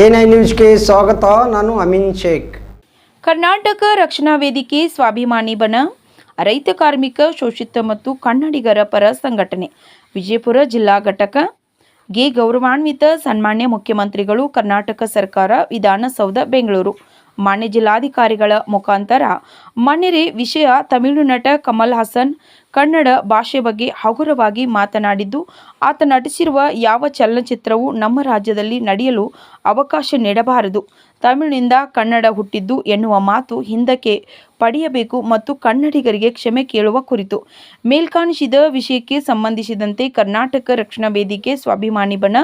N I ನ್ಯೂಸ್ಗೆ ಸ್ವಾಗತ. ನಾನು ಅಮಿನ್ ಶೇಖ್. ಕರ್ನಾಟಕ ರಕ್ಷಣಾ ವೇದಿಕೆ ಸ್ವಾಭಿಮಾನಿ ಬನ ರೈತ ಕಾರ್ಮಿಕ, ಶೋಷಿತ ಮತ್ತು ಕನ್ನಡಿಗರ ಪರ ಸಂಘಟನೆ. ವಿಜಯಪುರ ಜಿಲ್ಲಾ ಘಟಕ. ಗೆ ಗೌರವಾನ್ವಿತ, ಸನ್ಮಾನ್ಯ ಮುಖ್ಯಮಂತ್ರಿಗಳು ಕರ್ನಾಟಕ ಸರ್ಕಾರ, ವಿಧಾನಸೌಧ, ಬೆಂಗಳೂರು. ಮಾನ್ಯ ಜಿಲ್ಲಾಧಿಕಾರಿಗಳ ಮುಖಾಂತರ ಮನ್ನೆರೆ ವಿಷಯ ತಮಿಳು ನಟ ಕಮಲ್ ಹಾಸನ್ ಕನ್ನಡ ಭಾಷೆ ಬಗ್ಗೆ ಹಗುರವಾಗಿ ಮಾತನಾಡಿದ್ದು, ಆತ ನಟಿಸಿರುವ ಯಾವ ಚಲನಚಿತ್ರವು ನಮ್ಮ ರಾಜ್ಯದಲ್ಲಿ ನಡೆಯಲು ಅವಕಾಶ ನೀಡಬಾರದು. ತಮಿಳಿನಿಂದ ಕನ್ನಡ ಹುಟ್ಟಿದ್ದು ಎನ್ನುವ ಮಾತು ಹಿಂದಕ್ಕೆ ಪಡೆಯಬೇಕು ಮತ್ತು ಕನ್ನಡಿಗರಿಗೆ ಕ್ಷಮೆ ಕೇಳುವ ಕುರಿತು. ಮೇಲ್ಕಾಣಿಸಿದ ವಿಷಯಕ್ಕೆ ಸಂಬಂಧಿಸಿದಂತೆ ಕರ್ನಾಟಕ ರಕ್ಷಣಾ ವೇದಿಕೆ ಸ್ವಾಭಿಮಾನಿ ಬಣ,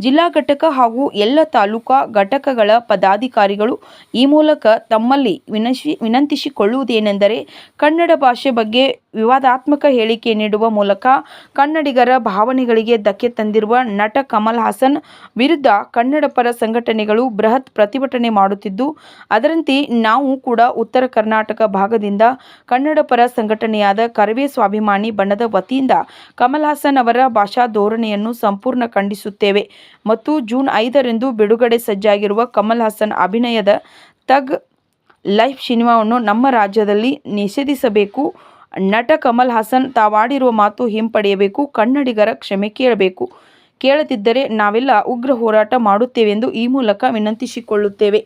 ಜಿಲ್ಲಾ ಘಟಕ ಹಾಗೂ ಎಲ್ಲ ತಾಲೂಕಾ ಘಟಕಗಳ ಪದಾಧಿಕಾರಿಗಳು ಈ ಮೂಲಕ ತಮ್ಮಲ್ಲಿ ವಿನಶಿ, ವಿನಂತಿಸಿಕೊಳ್ಳುವುದೇನೆಂದರೆ ಕನ್ನಡ ಭಾಷೆ ಬಗ್ಗೆ ವಿವಾದಾತ್ಮಕ ಹೇಳಿಕೆ ನೀಡುವ ಮೂಲಕ ಕನ್ನಡಿಗರ ಭಾವನೆಗಳಿಗೆ ಧಕ್ಕೆ ತಂದಿರುವ ನಟ ಕಮಲ್ ಹಾಸನ್ ವಿರುದ್ಧ ಕನ್ನಡ ಪರ ಸಂಘಟನೆಗಳು ಬೃಹತ್ ಪ್ರತಿಭಟನೆ ಮಾಡುತ್ತಿದ್ದು, ಅದರಂತೆ ನಾವು ಕೂಡ ಉತ್ತರ ಕರ್ನಾಟಕ ಭಾಗದಿಂದ ಕನ್ನಡ ಪರ ಸಂಘಟನೆಯಾದ ಕರವೇ ಸ್ವಾಭಿಮಾನಿ ಬಣ್ಣದ ವತಿಯಿಂದ ಕಮಲ್ ಹಾಸನ್ ಅವರ ಭಾಷಾ ಧೋರಣೆಯನ್ನು ಸಂಪೂರ್ಣ ಖಂಡಿಸುತ್ತೇವೆ ಮತ್ತು ಜೂನ್ ಐದರಂದು ಬಿಡುಗಡೆ ಸಜ್ಜಾಗಿರುವ ಕಮಲ್ ಹಾಸನ್ ಅಭಿನಯದ ತಗ್ ಲೈಫ್ ಸಿನಿಮಾವನ್ನು ನಮ್ಮ ರಾಜ್ಯದಲ್ಲಿ ನಿಷೇಧಿಸಬೇಕು. ನಟ ಕಮಲ್ ಹಾಸನ್ ತಾವಾಡಿರುವ ಮಾತು ಹಿಂಪಡೆಯಬೇಕು, ಕನ್ನಡಿಗರ ಕ್ಷಮೆ ಕೇಳಬೇಕು. ಕೇಳದಿದ್ದರೆ ನಾವೆಲ್ಲ ಉಗ್ರ ಹೋರಾಟ ಮಾಡುತ್ತೇವೆಂದು ಈ ಮೂಲಕ ವಿನಂತಿಸಿಕೊಳ್ಳುತ್ತೇವೆ.